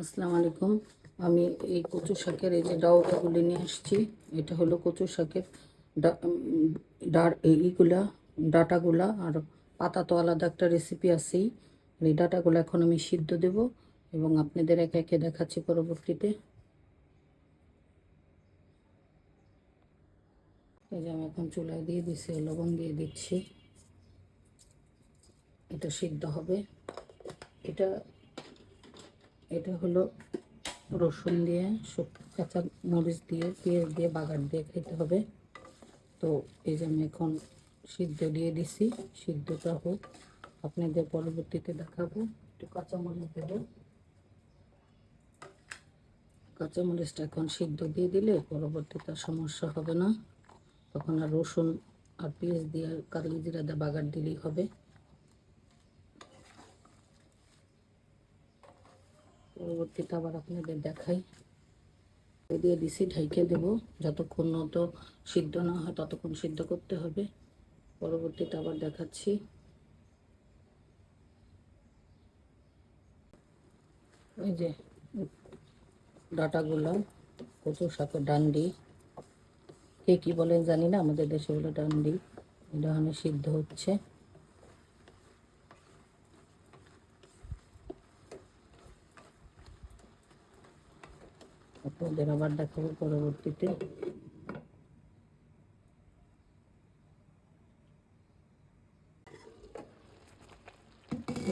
আসসালামু আলাইকুম। আমি এই কচু শাকের এই যে ডাউটাগুলি নিয়ে আসছি। এটা হলো কচু শাকের ডার এইগুলা ডাটাগুলা, আর পাতা তো আলাদা একটা রেসিপি আছেই। এই ডাটাগুলো এখন আমি সিদ্ধ দেব এবং আপনাদের একে একে দেখাচ্ছি পরবর্তীতে। এই যে আমি এখন চুলায় দিয়ে দিচ্ছি লবণ দিয়ে দিচ্ছি। এটা সিদ্ধ হবে। এটা এটা হলো রসুন দিয়ে শুক- কাঁচা মরিচ দিয়ে, পেঁয়াজ দিয়ে, বাগার দিয়ে খেতে হবে। তো এই যে আমি এখন সিদ্ধ দিয়ে দিছি, সিদ্ধটা হোক। আপনাদের পরবর্তীতে দেখাবো, একটু কাঁচা মরিচ দেব। কাঁচা মরিচটা এখন সিদ্ধ দিয়ে দিলে পরবর্তীতে সমস্যা হবে না। তখন আর রসুন আর পেঁয়াজ দিয়ে কালি জিরা দিয়ে বাগার দিলেই হবে। পরবর্তীতে আবার আপনাদের দেখাই। দিয়ে দিছি ঢাইকে দেব। যতক্ষণ তো সিদ্ধ না হয় ততক্ষণ সিদ্ধ করতে হবে। পরবর্তীতে আবার দেখাচ্ছি। এই যে ডাটাগুলো, কচু শাকের ডান্ডি। কে কি বলেন জানি না, আমাদের দেশে হলো ডান্ডি। ওখানে সিদ্ধ হচ্ছে। আপনাদের আবার দেখাবো পরবর্তীতে।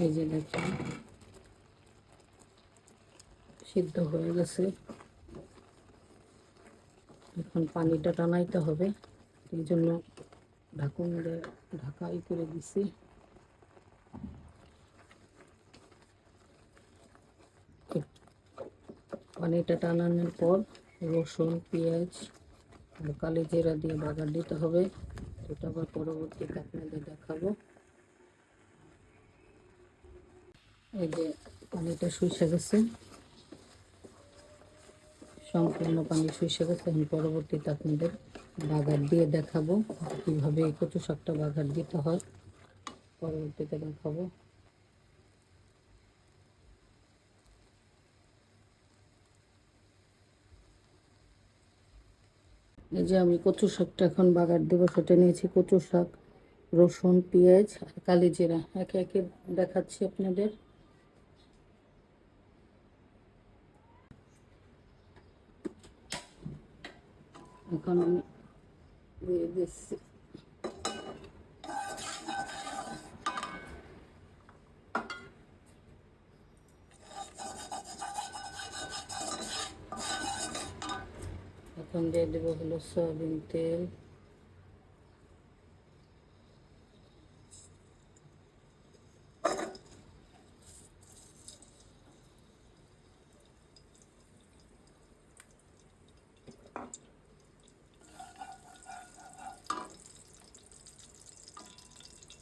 এই যে দেখুন, সিদ্ধ হয়ে গেছে। এখন পানিটা টানাইতে হবে, এই জন্য ঢাকুন ঢাকাই করে দিছি। পানিটা টানানোর পর রসুন, পেঁয়াজ আর কালি জিরা দিয়ে বাগার দিতে হবে। এটা আবার পরবর্তীতে আপনাদের দেখাবো। এই যে পানিটা শুষে গেছে। সম্পূর্ণ পানি শুষে গেছে। এখন পরবর্তীতে আপনাদের বাগার দিয়ে দেখাবো কীভাবে এই কচু শাকটা বাগার দিতে হয়। পরবর্তীতে দেখাবো। এই যে আমি কচু শাকটা এখন বাগার দেবো সেটা নিয়েছি কচু শাক, রসুন, পেঁয়াজ আর কালি জিরা। একে একে দেখাচ্ছি আপনাদের। এখন আমি দিয়ে দিচ্ছি। এখন দিয়ে দেবো হলো সয়াবিন তেল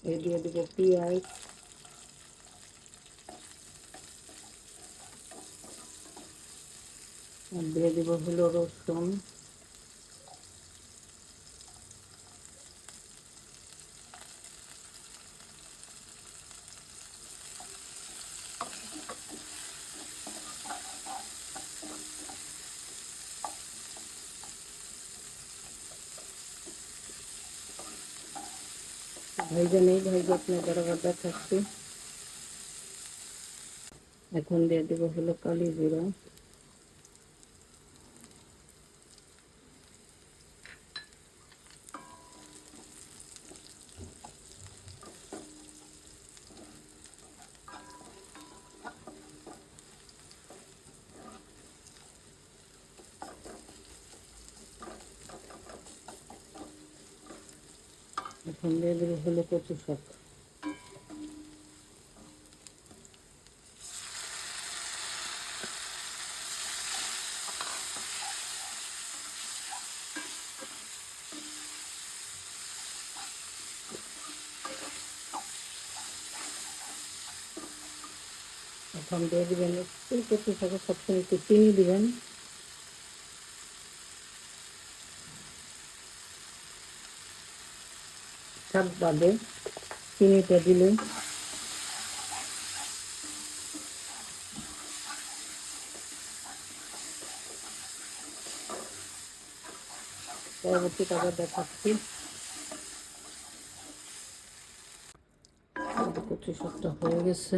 এ দিয়ে দেবো পেঁয়াজ আর দিয়ে দেবো হলো রসুন ভেজে নেই ভেজে আপনার বরাবর দেখাচ্ছি এখন দিয়ে দেবো হলো কালি জিরা। এখন দিয়ে দেবো হলো কচু শাক। এখন দিয়ে দিবেন কচু সবসময় একটু চিনি দিবেন। ঠিকঠাক পাবে চিনিটা দিলে পরবর্তী আবার দেখাচ্ছি। কচু সপ্তাহ হয়ে গেছে।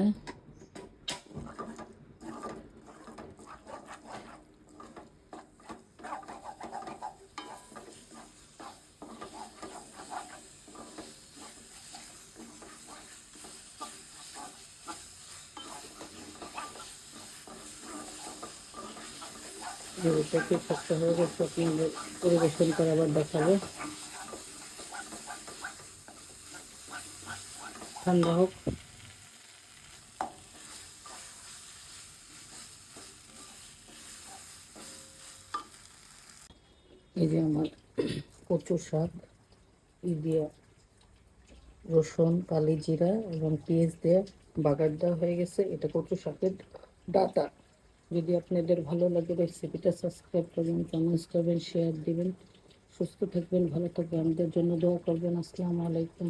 যেটা কি শক্ত হয়ে গেছে আপনাদের পরিবেশন করে আবার দেখাবো। ঠান্ডা হোক। এই যে আমার কচু শাক দিয়ে রসুন, কালি জিরা এবং পেঁয়াজ দিয়ে বাগার দেওয়া হয়ে গেছে। এটা কচু শাকের ডাটা। যদি আপনাদের ভালো লাগে রেসিপিটা সাবস্ক্রাইব করবেন কমেন্টস করবেন শেয়ার দিবেন। সুস্থ থাকবেন, ভালো থাকবেন। আমাদের জন্য দোয়া করবেন। আসসালামু আলাইকুম।